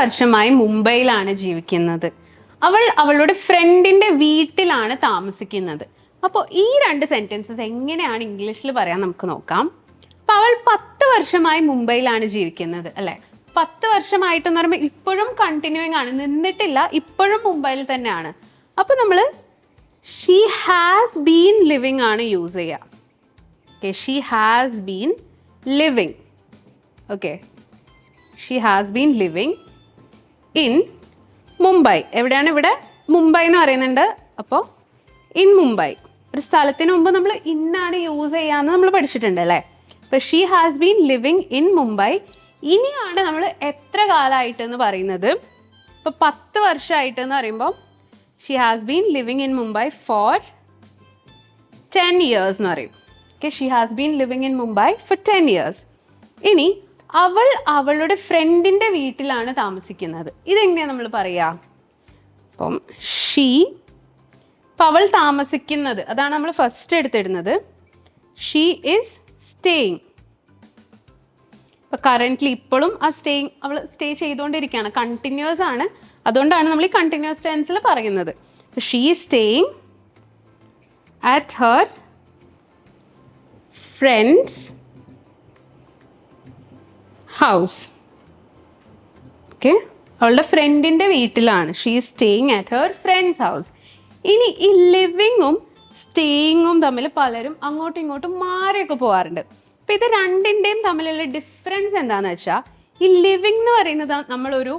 വർഷമായി മുംബൈയിലാണ് ജീവിക്കുന്നത്. അവൾ അവളുടെ ഫ്രണ്ടിന്റെ വീട്ടിലാണ് താമസിക്കുന്നത്. അപ്പോൾ ഈ രണ്ട് സെന്റൻസസ് എങ്ങനെയാണ് ഇംഗ്ലീഷിൽ പറയാൻ നമുക്ക് നോക്കാം. അപ്പൊ അവൾ പത്ത് വർഷമായി മുംബൈയിലാണ് ജീവിക്കുന്നത് അല്ലെ? പത്ത് വർഷമായിട്ടെന്ന് പറയുമ്പോൾ ഇപ്പോഴും കണ്ടിന്യൂയിങ് ആണ്. നിന്നിട്ടില്ല ഇപ്പോഴും മുംബൈയിൽ തന്നെയാണ്. അപ്പൊ നമ്മൾ ഷീ ഹാസ് ബീൻ ലിവിങ് ആണ് യൂസ് ചെയ്യുക okay she has been living okay she has been living in Mumbai. എവിടെയാണ് ഇവിടെ? മുംബൈ എന്ന് പറയുന്നുണ്ട്. അപ്പോൾ ഇൻ മുംബൈ. ഒരു സ്ഥലത്തിന് മുമ്പ് നമ്മൾ ഇന്നാണ് യൂസ് ചെയ്യാന്ന് നമ്മൾ പഠിച്ചിട്ടുണ്ട് അല്ലേ? അപ്പോൾ she has been living in Mumbai. ഇനിയാണ് നമ്മൾ എത്ര കാലമായിട്ട് എന്ന് പറയുന്നത്? ഇപ്പോൾ പത്ത് വർഷമായിട്ട് എന്ന് പറയുമ്പോൾ she has been living in Mumbai for ten years എന്ന് പറയും. Okay she has been living in Mumbai for ten years. ഇനി അവൾ അവളുടെ ഫ്രണ്ടിന്റെ വീട്ടിലാണ് താമസിക്കുന്നത്. ഇതെങ്ങനെയാണ് നമ്മൾ പറയാ? അപ്പം ഷീ അപ്പം അവൾ താമസിക്കുന്നത് അതാണ് നമ്മൾ ഫസ്റ്റ് എടുത്തിടുന്നത്. ഷീ ഈസ് സ്റ്റേയിങ് ഇപ്പം കറന്റ്ലി ഇപ്പോഴും ആ സ്റ്റേയിങ് അവൾ സ്റ്റേ ചെയ്തുകൊണ്ടിരിക്കുകയാണ് കണ്ടിന്യൂസ് ആണ്. അതുകൊണ്ടാണ് നമ്മൾ ഈ കണ്ടിന്യൂസ് ടെൻസിൽ പറയുന്നത്. She staying at her friend's house. Okay അവളുടെ ഫ്രണ്ടിന്റെ വീട്ടിലാണ്. She staying at her friend's house ഇനി ഈ ലിവിങ്ങും സ്റ്റേയിങ്ങും തമ്മിൽ പലരും അങ്ങോട്ടും ഇങ്ങോട്ടും മാറിയൊക്കെ പോകാറുണ്ട് അപ്പം ഇത് രണ്ടിന്റെയും തമ്മിലുള്ള ഡിഫറൻസ് എന്താന്ന് വെച്ചാൽ ഈ ലിവിങ് എന്ന് പറയുന്നത് നമ്മളൊരു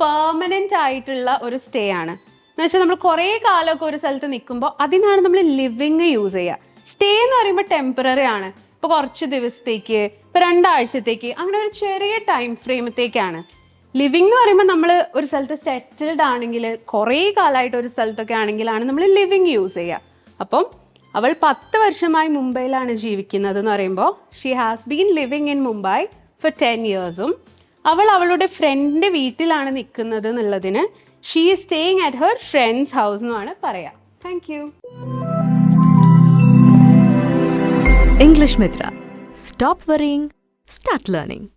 പെർമനന്റ് ആയിട്ടുള്ള ഒരു സ്റ്റേ ആണ്. എന്ന് വെച്ചാൽ നമ്മൾ കുറേ കാലമൊക്കെ ഒരു സ്ഥലത്ത് നിൽക്കുമ്പോൾ അതിനാണ് നമ്മൾ ലിവിങ് യൂസ് ചെയ്യുക. സ്റ്റേ എന്ന് പറയുമ്പോൾ ടെമ്പററി ആണ്. ഇപ്പൊ കുറച്ച് ദിവസത്തേക്ക് ഇപ്പൊ രണ്ടാഴ്ചത്തേക്ക് അങ്ങനെ ഒരു ചെറിയ ടൈം ഫ്രെയിമത്തേക്കാണ് ലിവിങ് എന്ന് പറയുമ്പോൾ നമ്മൾ ഒരു സ്ഥലത്ത് സെറ്റിൽഡ് ആണെങ്കിൽ കുറേ കാലമായിട്ട് ഒരു സ്ഥലത്തൊക്കെ ആണെങ്കിലാണ് നമ്മൾ ലിവിങ് യൂസ് ചെയ്യുക അപ്പം അവൾ പത്ത് വർഷമായി മുംബൈയിലാണ് ജീവിക്കുന്നത് എന്ന് പറയുമ്പോൾ she has been living in Mumbai for ten ഇയേഴ്സും അവൾ അവളുടെ ഫ്രണ്ടിന്റെ വീട്ടിലാണ് നിൽക്കുന്നത് എന്നുള്ളതിന് she staying at her friend's house എന്നാണ് പറയുക thank you English. Stop worrying, start learning.